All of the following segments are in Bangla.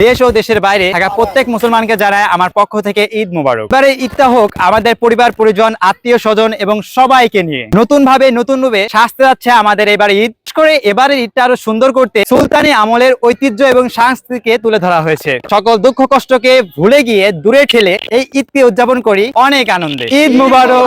দেশ ও দেশের বাইরে থাকা প্রত্যেক মুসলমানকে জানায় আমার পক্ষ থেকে ঈদ মুবারক। এবারে ঈদটা হোক, আমাদের পরিবার, পরিজন, আত্মীয় স্বজন এবং সবাইকে নিয়ে। নতুন ভাবে নতুন রূপে সাজতে যাচ্ছে আমাদের এবার ঈদ। করে এবারের ঈদটা আরও সুন্দর করতে সুলতানি আমলের ঐতিহ্য এবং সংস্কৃতিকে তুলে ধরা হয়েছে। সকল দুঃখ কষ্টকে ভুলে গিয়ে দূরে ঠেলে এই ঈদকে উদযাপন করি অনেক আনন্দে। ঈদ মুবারক!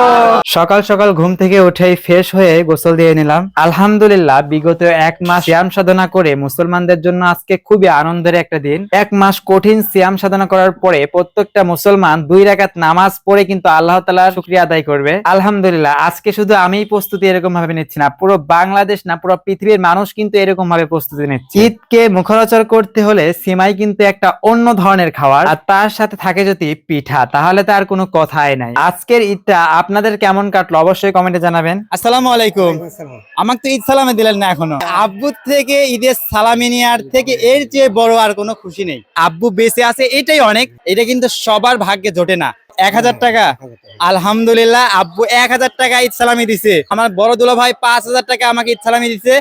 সকাল সকাল ঘুম থেকে উঠেই ফ্রেশ হয়ে গোসল দিয়ে নিলাম। আলহামদুলিল্লাহ, বিগত এক মাস সিয়াম সাধনা করে মুসলমানদের জন্য আজকে খুবই আনন্দের একটা দিন। এক মাস কঠিন সিয়াম সাধনা করার পরে প্রত্যেকটা মুসলমান দুই রাকাত নামাজ পড়ে কিন্তু আল্লাহ তালার শুক্রিয়া আদায় করবে। আলহামদুলিল্লাহ আজকে শুধু আমিই প্রস্তুতি এরকম ভাবে নিচ্ছি না পুরো বাংলাদেশ না পুরো পৃথিবীর মানুষ কিন্তু এরকম ভাবে প্রস্তুতি নিচ্ছে। ঈদকে মুখরোচর করতে হলে সিমাই কিন্তু একটা অন্য ধরনের খাবার আর তার সাথে থাকে যদি পিঠা তাহলে তার কোনো কথাই নাই। আজকের ঈদটা আপনাদের কেমন কাটলো অবশ্যই কমেন্টে জানাবেন। আসসালামু আলাইকুম। আমাকে তো ঈদ সালামে দিলেন না এখনও। আব্বু থেকে ঈদের সালামি নেওয়ার থেকে এর চেয়ে বড় আর কোনো খুশি নেই। আব্বু বেঁচে আছে, এটাই অনেক। এটা কিন্তু সবার ভাগ্যে জোটে না। এক হাজার টাকা। আলহামদুলিল্লাহ, আব্বু এক হাজার টাকা ঈদ সালামি দিছে। আমার বড় দুলা ভাই পাঁচ হাজার টাকা আমাকে ঈদ সালামি দিছে।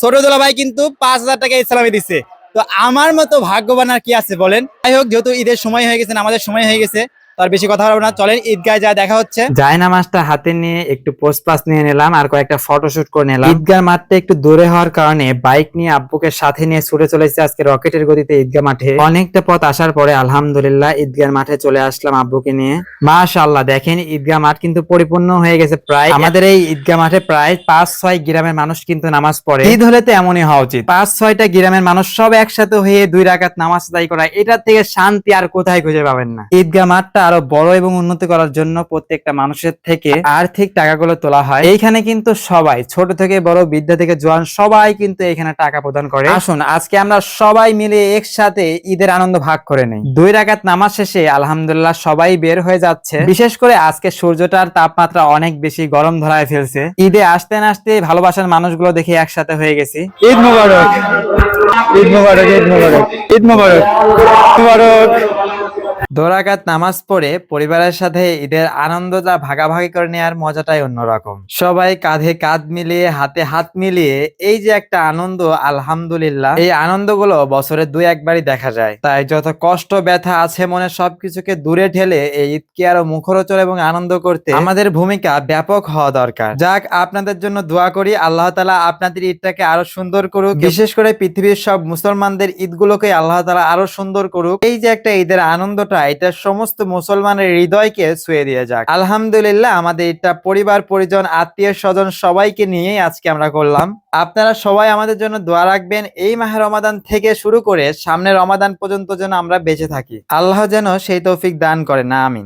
ছোট দুলা ভাই কিন্তু পাঁচ হাজার টাকা ঈদ সালামি দিছে। তো আমার মতো ভাগ্যবান আর কি আছে বলেন? যাই হোক, যেহেতু ঈদের সময় হয়ে গেছে আমাদের সময় হয়ে গেছে। তো আর বেশি কথা বলব না চলেন ঈদগায় যা দেখা হচ্ছে। জায় নামাজটা হাতে নিয়ে একটু পোস্ট পাস নিয়ে নিলাম আর কয়েকটা ফটোশুট করে নিলাম। ঈদগাহ মাঠটা একটু দূরে হওয়ার কারণে বাইক নিয়ে আব্বুকে সাথে নিয়ে ছুটে চলেছে আজকে রকেটের গতিতে ঈদগাহ মাঠে। অনেকটা পথ আসার পরে আলহামদুলিল্লাহ ঈদগাহ মাঠে চলে আসলাম আব্বুকে নিয়ে। মাশাআল্লাহ দেখেন ঈদগাহ মাঠ কিন্তু পরিপূর্ণ হয়ে গেছে প্রায়। আমাদের এই ঈদগাহ মাঠে প্রায় পাঁচ ছয় গ্রামের মানুষ কিন্তু নামাজ পড়ে। ঈদ হলে তো এমনই হওয়া উচিত। পাঁচ ছয়টা গ্রামের মানুষ সব একসাথে হয়ে দুই রাকাত নামাজ আদায় করা এটার থেকে শান্তি আর কোথায় খুঁজে পাবেন না। ঈদগাহ মাঠটা আরও বড় এবং উন্নতি করার জন্য প্রত্যেকটা মানুষের থেকে আর্থিক টাকাগুলো তোলা হয়। এইখানে কিন্তু সবাই, ছোট থেকে বড় বিদ্যা থেকে জোয়ান, সবাই কিন্তু এখানে টাকা প্রদান করে। আসুন, আজকে আমরা সবাই মিলে একসাথে ঈদের আনন্দ ভাগ করে নেই। দুই রাকাত নামাজ শেষে আলহামদুলিল্লাহ সবাই বের হয়ে যাচ্ছে। বিশেষ করে আজকে সূর্যটার তাপমাত্রা অনেক বেশি গরম ধরায় ফেলছে। ঈদে আসতে না আসতে ভালোবাসার মানুষগুলো দেখে একসাথে হয়ে গেছি। ঈদ মুবারক। ঈদ মুবারক ঈদ মুবারক। ঈদ মুবারক। মুবারক। দোরাকাত নামাজ পড়ে পরিবারের সাথে ঈদের আনন্দটা ভাগাভাগি করে নেওয়ার মজাটাই অন্যরকম। সবাই কাঁধে কাঁধ মিলিয়ে, হাতে হাত মিলিয়ে এই যে একটা আনন্দ, আলহামদুলিল্লাহ, এই আনন্দগুলো বছরে দুই একবারই দেখা যায়। তাই যত কষ্ট, ব্যথা আছে মনে সবকিছুকে দূরে ঠেলে এই ঈদকে আরও মুখরোচর এবং আনন্দ করতে আমাদের ভূমিকা ব্যাপক হওয়া দরকার। যাক, আপনাদের জন্য দোয়া করি, আল্লাহ তালা আপনাদের ঈদটাকে আরও সুন্দর করুক। বিশেষ করে পৃথিবীর সব মুসলমানদের ঈদগুলোকে আল্লাহ তালা আরও সুন্দর করুক। এই যে একটা ঈদের আনন্দটা এটা সমস্ত মুসলমানের হৃদয়কে ছুঁয়ে দিয়ে যাক। আলহামদুলিল্লাহ আমাদের এটা পরিবার, পরিজন, আত্মীয়, স্বজন সবাইকে নিয়েই আজকে আমরা করলাম। আপনারা সবাই আমাদের জন্য দোয়া রাখবেন। এই মাহে রমাদান থেকে শুরু করে সামনের রমাদান পর্যন্ত যেন আমরা বেঁচে থাকি। আল্লাহ যেন সেই তৌফিক দান করে না আমিন।